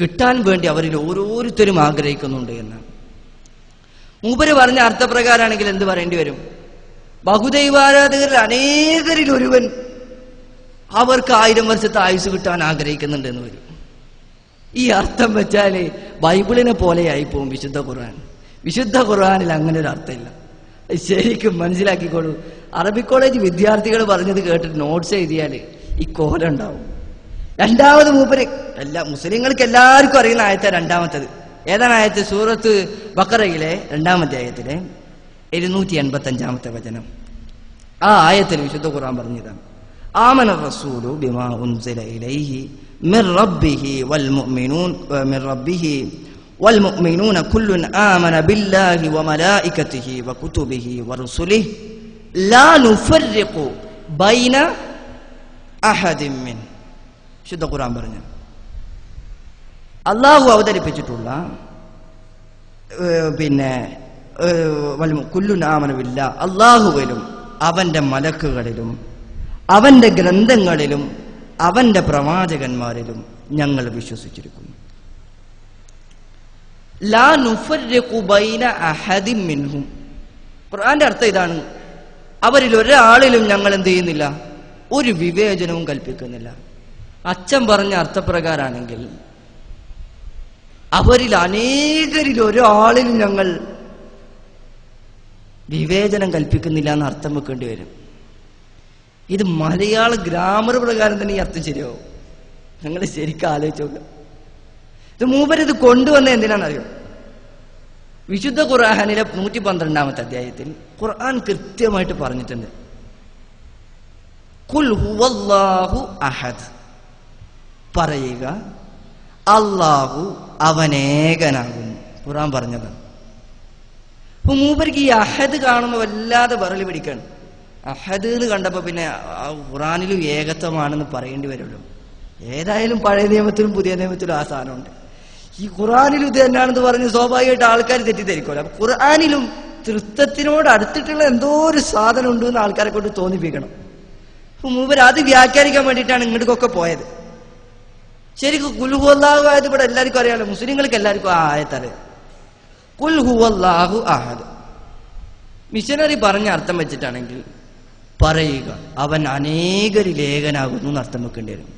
കിട്ടാൻ വേണ്ടി അവരിൽ ഓരോരുത്തരും ആഗ്രഹിക്കുന്നുണ്ട് എന്ന്. മൂപ്പര് പറഞ്ഞ അർത്ഥപ്രകാരമാണെങ്കിൽ എന്ത് പറയേണ്ടി വരും? ബഹുദൈവാരാധകരിൽ അനേകരിൽ ഒരുവൻ അവർക്ക് ആയിരം വർഷത്തെ ആയുസ് കിട്ടാൻ ആഗ്രഹിക്കുന്നുണ്ട് എന്ന് വരും. ഈ അർത്ഥം വെച്ചാൽ ബൈബിളിനെ പോലെയായി പോകും വിശുദ്ധ ഖുർആൻ. വിശുദ്ധ ഖുർആാനിൽ അങ്ങനെ ഒരു അർത്ഥമില്ല. ശരിക്കും മനസ്സിലാക്കിക്കോളൂ. അറബി കോളേജ് വിദ്യാർത്ഥികൾ പറഞ്ഞത് കേട്ടിട്ട് നോട്ട്സ് എഴുതിയാൽ ഈ കോല ഉണ്ടാവും. രണ്ടാമത് മൂപ്പര്. എല്ലാ മുസ്ലിങ്ങൾക്ക് എല്ലാവർക്കും അറിയുന്ന ആയത്ത രണ്ടാമത്തത്. ഏതാണ് ആയത്ത്? സൂറത്ത് ബക്കറയിലെ രണ്ടാമത്തെ ആയത്തിലെ ഇരുന്നൂറ്റി എൺപത്തി അഞ്ചാമത്തെ വചനം. ആ ആയത്തിൽ വിശുദ്ധ ഖുർആൻ പറഞ്ഞതാണ്. ബിമാ ഉൻസില ഇലൈഹി മിർ റബ്ബിഹി വൽ മുഅ്മിനൂൻ മിർ റബ്ബിഹി വൽ മുഅ്മിനൂന കുല്ലുൻ ആമന ബില്ലാഹി വമലായികതിഹി വകുതുബിഹി വറുസുലിഹി ലാ നുഫർരിഖു ബൈന അഹദിൻ മിൻ. ശുദ്ധ ഖുറാൻ പറഞ്ഞു. അള്ളാഹു അവതരിപ്പിച്ചിട്ടുള്ള പിന്നെ കുല്ലുനാമനവില്ല അള്ളാഹുവിലും അവന്റെ മലക്കുകളിലും അവന്റെ ഗ്രന്ഥങ്ങളിലും അവന്റെ പ്രവാചകന്മാരിലും ഞങ്ങൾ വിശ്വസിച്ചിരിക്കുന്നു. ലാ അഹദിൻ മിൻഹും. ഖുർആന്റെ അർത്ഥം ഇതാണ്. അവരിൽ ഒരാളിലും ഞങ്ങൾ എന്ത് ചെയ്യുന്നില്ല? ഒരു വിവേചനവും കൽപ്പിക്കുന്നില്ല. അച്ഛൻ പറഞ്ഞ അർത്ഥപ്രകാരാണെങ്കിൽ അവരിൽ അനേകരിൽ ഒരാളിൽ ഞങ്ങൾ വിവേചനം കൽപ്പിക്കുന്നില്ല എന്ന് അർത്ഥം വെക്കേണ്ടി വരും. ഇത് മലയാള ഗ്രാമർ പ്രകാരം തന്നെ ഈ അർത്ഥം ശരിയാവും. ഞങ്ങൾ ശരിക്കും നോക്കുക ഇത് മൂപ്പരിത് കൊണ്ടുവന്ന എന്തിനാണെന്നറിയോ? വിശുദ്ധ ഖുർആാനിലെ നൂറ്റി പന്ത്രണ്ടാമത്തെ അധ്യായത്തിൽ ഖുർആൻ കൃത്യമായിട്ട് പറഞ്ഞിട്ടുണ്ട്. കുൽ ഹുവല്ലാഹു അഹദ്. പറയുക അള്ളാഹു അവനേകനാകുന്നു ഖുറാൻ പറഞ്ഞത്. അപ്പൊ മൂപ്പർക്ക് ഈ അഹദ് കാണുമ്പോൾ വല്ലാതെ പറളി പിടിക്കാണ്. അഹദ് എന്ന് കണ്ടപ്പോ പിന്നെ ഖുറാനിലും ഏകത്വമാണെന്ന് പറയേണ്ടി വരുള്ളൂ. ഏതായാലും പഴയ നിയമത്തിലും പുതിയ നിയമത്തിലും ആ സാധനമുണ്ട്. ഈ ഖുറാനിലും ഇത് തന്നെയാണെന്ന് പറഞ്ഞ് സ്വാഭാവികമായിട്ട് ആൾക്കാർ തെറ്റിദ്ധരിക്കുമല്ലോ. അപ്പൊ ഖുറാനിലും തൃത്വത്തിനോട് അടുത്തിട്ടുള്ള എന്തോ ഒരു സാധനം ഉണ്ട് എന്ന് ആൾക്കാരെ കൊണ്ട് തോന്നിപ്പിക്കണം. അപ്പൊ മൂപ്പർ അത് വ്യാഖ്യാനിക്കാൻ വേണ്ടിയിട്ടാണ് ഇങ്ങോട്ടൊക്കെ പോയത്. ശരിക്കും കുൽഹുവല്ലാഹു ആയത് ഇവിടെ എല്ലാവർക്കും അറിയാലോ. മുസ്ലിങ്ങൾക്ക് എല്ലാവർക്കും ആ ആയത്തറിയാം കുൽ ഹുവല്ലാഹു അഹദ് മിഷനറി പറഞ്ഞ അർത്ഥം വെച്ചിട്ടാണെങ്കിൽ പറയുക അവൻ അനേകരിൽ ഏകനാകുന്നു എന്ന് അർത്ഥം വെക്കേണ്ടി വരും.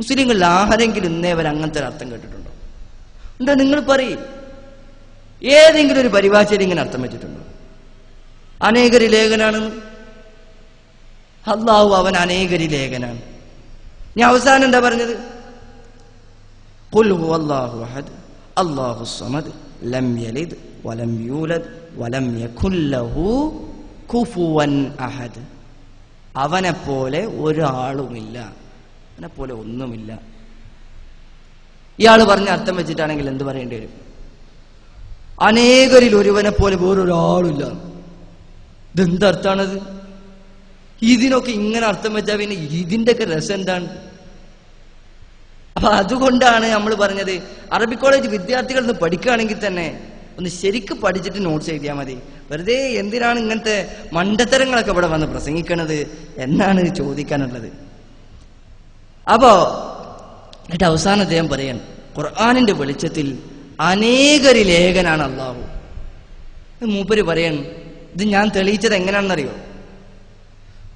മുസ്ലിങ്ങളിൽ ആരെങ്കിലും ഇന്നേ വരെ അങ്ങനത്തെ ഒരു അർത്ഥം കേട്ടിട്ടുണ്ടോ? എന്താ നിങ്ങൾ പറയും? ഏതെങ്കിലും ഒരു പരിഭാഷയിൽ ഇങ്ങനെ അർത്ഥം വെച്ചിട്ടുണ്ടോ? അനേകരിൽ ലേഖനാണ്. അള്ളാഹു അവൻ അനേകരിൽ ലേഖനാണ്. ഞാൻ അവസാനം എന്താ പറഞ്ഞത്? قل هو الله أحد الله الصمد لم يلد ولم يولد ولم يكن له كفوا أحد അവനെപ്പോലെ ഒരാളുമില്ല അവനെപ്പോലെ ഒന്നുമില്ല ഇയാൾ പറഞ്ഞ അർത്ഥം വെച്ചിട്ടാണെങ്കിൽ എന്ത് പറയേണ്ടി വരും അനേകരിൽ ഒരുവനെ പോലെ വേറൊരാളില്ല ഇതെന്തർത്ഥാണത് ഇതിനൊക്കെ ഇങ്ങനെ അർത്ഥം വെച്ചാൽ പിന്നെ ഇതിന്റെയൊക്കെ രസം എന്താണ് അപ്പൊ അതുകൊണ്ടാണ് നമ്മൾ പറഞ്ഞത് അറബി കോളേജ് വിദ്യാർത്ഥികൾ ഒന്ന് പഠിക്കുകയാണെങ്കിൽ തന്നെ ഒന്ന് ശരിക്ക് പഠിച്ചിട്ട് നോട്ട്സ് എഴുതിയാൽ മതി. വെറുതെ എന്തിനാണ് ഇങ്ങനത്തെ മണ്ടത്തരങ്ങളൊക്കെ ഇവിടെ വന്ന് പ്രസംഗിക്കണത് എന്നാണ് ചോദിക്കാനുള്ളത്. അപ്പോ എന്നിട്ട് അവസാനം അദ്ദേഹം പറയാൻ ഖുർആാനിന്റെ വെളിച്ചത്തിൽ അനേകരിൽ ഏകനാണ് അള്ളാഹു. മൂപ്പര് പറയാൻ ഇത് ഞാൻ തെളിയിച്ചത് എങ്ങനെയാണെന്നറിയോ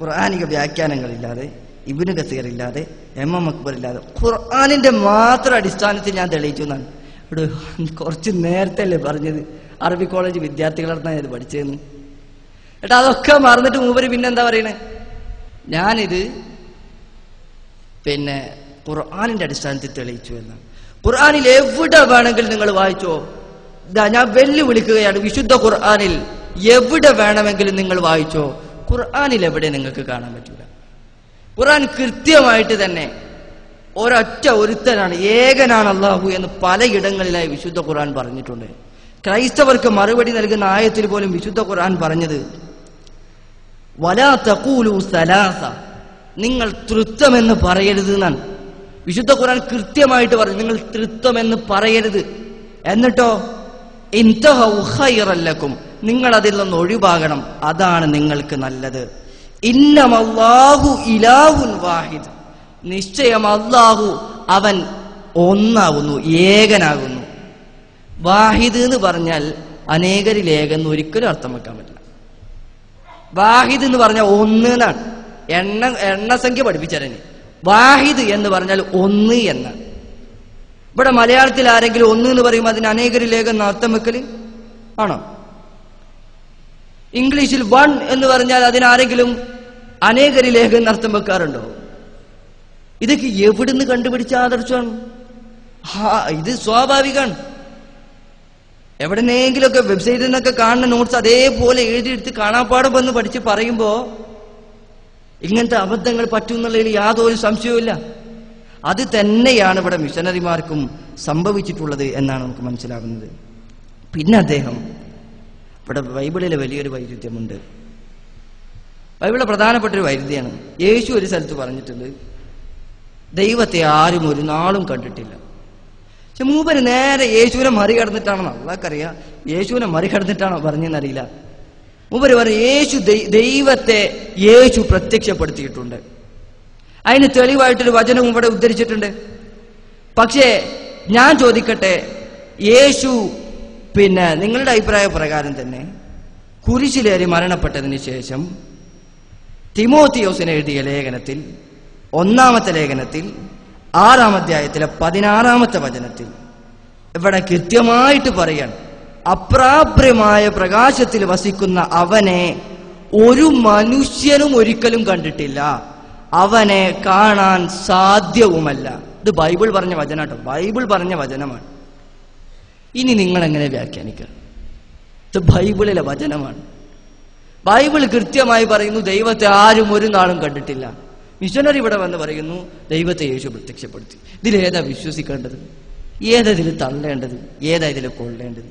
ഖുർആാനിക വ്യാഖ്യാനങ്ങളില്ലാതെ ഇബിന് കസീർ ഇല്ലാതെ എം എം അക്ബർ ഇല്ലാതെ ഖുർആാനിന്റെ മാത്രം അടിസ്ഥാനത്തിൽ ഞാൻ തെളിയിച്ചു എന്നാണ്. ഇവിടെ കുറച്ച് നേരത്തെ അല്ലേ പറഞ്ഞത്? അറബി കോളേജ് വിദ്യാർത്ഥികളാണ് ഇത് പഠിച്ചതെന്ന്. ഏട്ടാ അതൊക്കെ മറന്നിട്ട് മൂപ്പര് പിന്നെ എന്താ പറയണേ? ഞാനിത് പിന്നെ ഖുർആാനിന്റെ അടിസ്ഥാനത്തിൽ തെളിയിച്ചു എന്നാണ്. ഖുർആാനിൽ എവിടെ വേണമെങ്കിലും നിങ്ങൾ വായിച്ചോ? ഞാൻ വെല്ലുവിളിക്കുകയാണ് വിശുദ്ധ ഖുർആാനിൽ എവിടെ വേണമെങ്കിലും നിങ്ങൾ വായിച്ചോ? ഖുർആാനിൽ എവിടെ നിങ്ങൾക്ക് കാണാൻ പറ്റൂല. ഖുർആൻ കൃത്യമായിട്ട് തന്നെ ഒരൊറ്റ ഒരുത്തനാണ് ഏകനാണ് അള്ളാഹു എന്ന് പലയിടങ്ങളിലായി വിശുദ്ധ ഖുർആൻ പറഞ്ഞിട്ടുണ്ട്. ക്രൈസ്തവർക്ക് മറുപടി നൽകുന്ന ആയത്തിൽ പോലും വിശുദ്ധ ഖുർആൻ പറഞ്ഞത് വലാ തഖൂലു സലാസ. നിങ്ങൾ തൃത്വമെന്ന് പറയരുത് എന്നാണ്. വിശുദ്ധ ഖുർആൻ കൃത്യമായിട്ട് പറഞ്ഞു നിങ്ങൾ തൃത്വമെന്ന് പറയരുത്. എന്നിട്ടോ ഇൻതഹ ഖൈറല്ലക്കും. നിങ്ങൾ അതിൽ നിന്ന് ഒഴിവാകണം അതാണ് നിങ്ങൾക്ക് നല്ലത്. ഇന്നമല്ലാഹു ഇലാഹുൻ വാഹിദ്. നിശ്ചയം അല്ലാഹു അവൻ ഒന്നാകുന്നു ഏകനാകുന്നു. വാഹിദ് എന്ന് പറഞ്ഞാൽ അനേകരിൽ ഏകെന്ന് ഒരിക്കലും അർത്ഥം വെക്കാൻ പറ്റില്ല. വാഹിദ് എന്ന് പറഞ്ഞാൽ ഒന്ന് എന്നാണ് എണ്ണ എണ്ണസംഖ്യ പഠിപ്പിച്ചരന് വാഹിദ് എന്ന് പറഞ്ഞാൽ ഒന്ന് എന്നാണ്. ഇവിടെ മലയാളത്തിൽ ആരെങ്കിലും ഒന്ന് എന്ന് പറയുമ്പോൾ അതിന് അനേകരിൽ ഏകെന്ന് അർത്ഥം വെക്കൽ? ആണോ? ഇംഗ്ലീഷിൽ വൺ എന്ന് പറഞ്ഞാൽ അതിനാരെങ്കിലും അനേകരിൽ ലേഖകൻ അർത്ഥം വെക്കാറുണ്ടോ? ഇതൊക്കെ എവിടുന്ന് കണ്ടുപിടിച്ച ആദർശമാണ്? ഇത് സ്വാഭാവികമാണ്. എവിടെന്നെങ്കിലുമൊക്കെ വെബ്സൈറ്റിൽ നിന്നൊക്കെ കാണുന്ന നോട്ട്സ് അതേപോലെ എഴുതിയെടുത്ത് കാണാപ്പാടം വന്ന് പഠിച്ച് പറയുമ്പോ ഇങ്ങനത്തെ അബദ്ധങ്ങൾ പറ്റും എന്നുള്ളതിൽ യാതൊരു സംശയവുമില്ല അത് തന്നെയാണ് ഇവിടെ മിഷനറിമാർക്കും സംഭവിച്ചിട്ടുള്ളത് എന്നാണ് നമുക്ക് മനസ്സിലാകുന്നത് പിന്നെ അദ്ദേഹം ഇവിടെ ബൈബിളിലെ വലിയൊരു വൈരുദ്ധ്യമുണ്ട്. ബൈബിളിലെ പ്രധാനപ്പെട്ട ഒരു വൈരുദ്ധ്യമാണ് യേശു ഒരു സ്ഥലത്ത് പറഞ്ഞിട്ടുണ്ട് ദൈവത്തെ ആരും ഒരു നാളും കണ്ടിട്ടില്ല. പക്ഷെ മൂപ്പര് നേരെ യേശുവിനെ മറികടന്നിട്ടാണോ അള്ളാഹ്ക്കറിയാം യേശുവിനെ മറികടന്നിട്ടാണോ പറഞ്ഞെന്നറിയില്ല. മൂപ്പര് പറഞ്ഞു യേശു ദൈവത്തെ യേശു പ്രത്യക്ഷപ്പെടുത്തിയിട്ടുണ്ട്. അതിന് തെളിവായിട്ടൊരു വചനവും ഇവിടെ ഉദ്ധരിച്ചിട്ടുണ്ട്. പക്ഷേ ഞാൻ ചോദിക്കട്ടെ യേശു പിന്നെ നിങ്ങളുടെ അഭിപ്രായ പ്രകാരം തന്നെ കുരിശിലേറി മരണപ്പെട്ടതിന് ശേഷം തിമോത്തിയോസിന് എഴുതിയ ലേഖനത്തിൽ ഒന്നാമത്തെ ലേഖനത്തിൽ ആറാം അധ്യായത്തിലെ പതിനാറാമത്തെ വചനത്തിൽ ഇവിടെ കൃത്യമായിട്ട് പറയാൻ അപ്രാപ്യമായ പ്രകാശത്തിൽ വസിക്കുന്ന അവനെ ഒരു മനുഷ്യനും ഒരിക്കലും കണ്ടിട്ടില്ല. അവനെ കാണാൻ സാധ്യവുമല്ല. ഇത് ബൈബിൾ പറഞ്ഞ വചനാട്ടോ. ബൈബിൾ പറഞ്ഞ വചനമാണ്. ഇനി നിങ്ങൾ എങ്ങനെ വ്യാഖ്യാനിക്കുക? ഇത് ബൈബിളിലെ വചനമാണ്. ബൈബിൾ കൃത്യമായി പറയുന്നു ദൈവത്തെ ആരും ഒരു നാളും കണ്ടിട്ടില്ല. മിഷനറി ഇവിടെ വന്ന് പറയുന്നു ദൈവത്തെ യേശു പ്രത്യക്ഷപ്പെടുത്തി. ഇതിലേതാ വിശ്വസിക്കേണ്ടത്? ഏതാ ഇതിൽ തള്ളേണ്ടത്? ഏതാ ഇതിൽ കൊള്ളേണ്ടത്?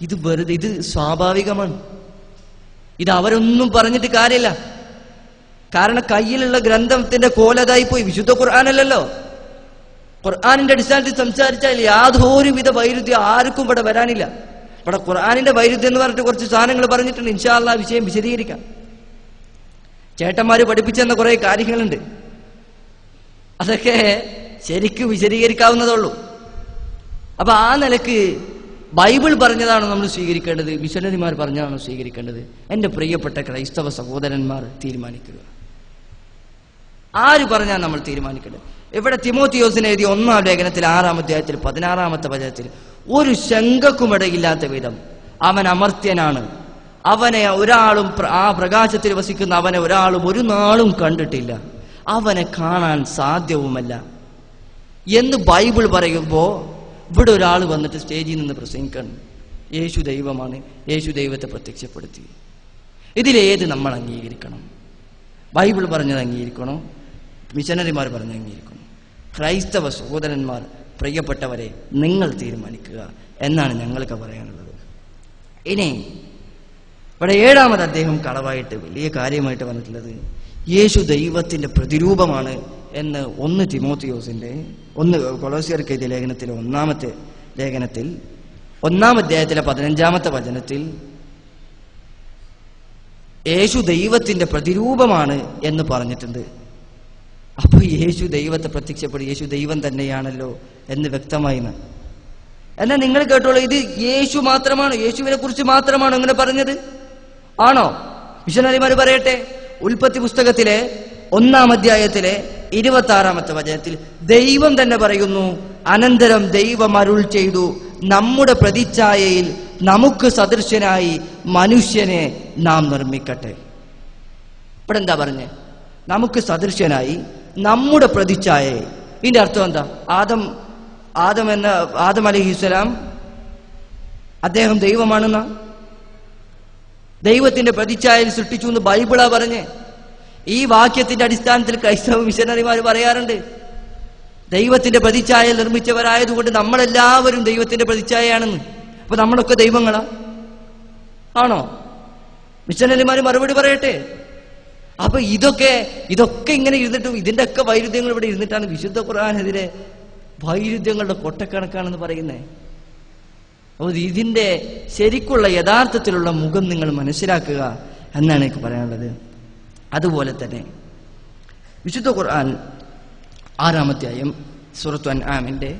ഇത് വെറുതെ ഇത് സ്വാഭാവികമാണ്. ഇത് അവരൊന്നും പറഞ്ഞിട്ട് കാര്യമില്ല. കാരണം കയ്യിലുള്ള ഗ്രന്ഥത്തിന്റെ കോലതായി പോയി വിശുദ്ധ ഖുർആാനല്ലല്ലോ. ഖുർആാനിന്റെ അടിസ്ഥാനത്തിൽ സംസാരിച്ചാൽ യാതൊരുവിധ വൈരുദ്ധ്യം ആർക്കും ഇവിടെ വരാനില്ല. ഇവിടെ ഖുർആാനിന്റെ വൈരുദ്ധ്യം എന്ന് പറഞ്ഞിട്ട് കുറച്ച് സാധനങ്ങൾ പറഞ്ഞിട്ടുണ്ട്. ഇൻഷാല്ല വിഷയം വിശദീകരിക്കാം. ചേട്ടന്മാര് പഠിപ്പിച്ചെന്ന കുറെ കാര്യങ്ങളുണ്ട്. അതൊക്കെ ശരിക്കും വിശദീകരിക്കാവുന്നതുള്ളൂ അപ്പൊ ആ നിലയ്ക്ക് ബൈബിൾ പറഞ്ഞതാണോ നമ്മൾ സ്വീകരിക്കേണ്ടത്. മിഷനറിമാർ പറഞ്ഞതാണോ സ്വീകരിക്കേണ്ടത്. എന്റെ പ്രിയപ്പെട്ട ക്രൈസ്തവ സഹോദരന്മാർ തീരുമാനിക്കുക. ആര് പറഞ്ഞാൽ നമ്മൾ തീരുമാനിക്കേണ്ടത്? ഇവിടെ തിമോത്തിയോസിന് എഴുതിയ ഒന്നാം ലേഖനത്തിൽ ആറാം അധ്യായത്തിൽ പതിനാറാമത്തെ വചനത്തിൽ ഒരു ശങ്കക്കുമിടയില്ലാത്ത വിധം അവൻ അമർത്യനാണ്. അവനെ ഒരാളും ആ പ്രകാശത്തിൽ വസിക്കുന്ന അവനെ ഒരാളും ഒരു നാളും കണ്ടിട്ടില്ല. അവനെ കാണാൻ സാധ്യവുമല്ല. എന്ന് ബൈബിൾ പറയുമ്പോൾ ഇവിടെ ഒരാൾ വന്നിട്ട് സ്റ്റേജിൽ നിന്ന് പ്രസംഗിക്കണം. യേശു ദൈവമാണ്. യേശു ദൈവത്തെ പ്രത്യക്ഷപ്പെടുത്തി. ഇതിലേത് നമ്മൾ അംഗീകരിക്കണം? ബൈബിൾ പറഞ്ഞത് അംഗീകരിക്കണോ? മിഷനറിമാർ പറഞ്ഞിരിക്കുന്നു ക്രൈസ്തവ സഹോദരന്മാർ പ്രിയപ്പെട്ടവരെ നിങ്ങൾ തീരുമാനിക്കുക എന്നാണ് ഞങ്ങൾക്ക് പറയാനുള്ളത്. ഇനി ഇവിടെ ഏഴാമത് അദ്ദേഹം കളവായിട്ട് വലിയ കാര്യമായിട്ട് വന്നിട്ടുള്ളത് യേശു ദൈവത്തിന്റെ പ്രതിരൂപമാണ് എന്ന് ഒന്ന് തിമോത്തിയോസിന്റെ ഒന്ന് കൊളോസിയർക്ക് എഴുതിയ ലേഖനത്തിലെ ഒന്നാമത്തെ ലേഖനത്തിൽ ഒന്നാം അധ്യായത്തിലെ പതിനഞ്ചാമത്തെ വചനത്തിൽ യേശു ദൈവത്തിന്റെ പ്രതിരൂപമാണ് എന്ന് പറഞ്ഞിട്ടുണ്ട്. അപ്പൊ യേശു ദൈവത്തെ പ്രത്യക്ഷപ്പെടും. യേശു ദൈവം തന്നെയാണല്ലോ എന്ന് വ്യക്തമായി എന്നാ നിങ്ങൾ കേട്ടോളൂ ഇത് യേശു മാത്രമാണോ? യേശുവിനെ കുറിച്ച് മാത്രമാണോ ഇങ്ങനെ പറഞ്ഞത്? ആണോ? മിഷനറിമാർ പറയട്ടെ ഉൽപ്പത്തി പുസ്തകത്തിലെ ഒന്നാം അധ്യായത്തിലെ ഇരുപത്തി ആറാമത്തെ വചനത്തിൽ ദൈവം തന്നെ പറയുന്നു അനന്തരം ദൈവം അരുൾ ചെയ്തു നമ്മുടെ പ്രതിച്ഛായയിൽ നമുക്ക് സദൃശനായി മനുഷ്യനെ നാം നിർമ്മിക്കട്ടെ. ഇവിടെ എന്താ പറഞ്ഞേ? നമുക്ക് സദൃശ്യനായി നമ്മുടെ പ്രതിച്ഛായയെ ഇതിന്റെ അർത്ഥം എന്താ? ആദം ആദം എന്ന ആദം അലഹിസ്സലാം അദ്ദേഹം ദൈവമാണെന്ന? ദൈവത്തിന്റെ പ്രതിച്ഛായയിൽ സൃഷ്ടിച്ചു എന്ന് ബൈബിളാ പറഞ്ഞ്. ഈ വാക്യത്തിന്റെ അടിസ്ഥാനത്തിൽ ക്രൈസ്തവ മിഷനറിമാർ പറയാറുണ്ട്. ദൈവത്തിന്റെ പ്രതിച്ഛായയിൽ നിർമ്മിച്ചവരായതുകൊണ്ട് നമ്മളെല്ലാവരും ദൈവത്തിന്റെ പ്രതിച്ഛായയാണെന്ന്. അപ്പൊ നമ്മളൊക്കെ ദൈവങ്ങളാ. ആണോ? മിഷനറിമാർ മറുപടി പറയട്ടെ. അപ്പൊ ഇതൊക്കെ ഇതൊക്കെ ഇങ്ങനെ ഇരുന്നിട്ടും ഇതിന്റെ ഒക്കെ വൈരുദ്ധ്യങ്ങൾ ഇവിടെ ഇരുന്നിട്ടാണ് വിശുദ്ധ ഖുർആാനെതിരെ വൈരുദ്ധ്യങ്ങളുടെ കൊട്ടക്കണക്കാണെന്ന് പറയുന്നേ. അപ്പോൾ ഇതിന്റെ ശരിക്കുള്ള യഥാർത്ഥത്തിലുള്ള മുഖം നിങ്ങൾ മനസ്സിലാക്കുക എന്നാണ് എനിക്ക് പറയാനുള്ളത്. അതുപോലെ തന്നെ വിശുദ്ധ ഖുർആൻ ആറാമധ്യായം സുറത്തു അൻആമിന്റെ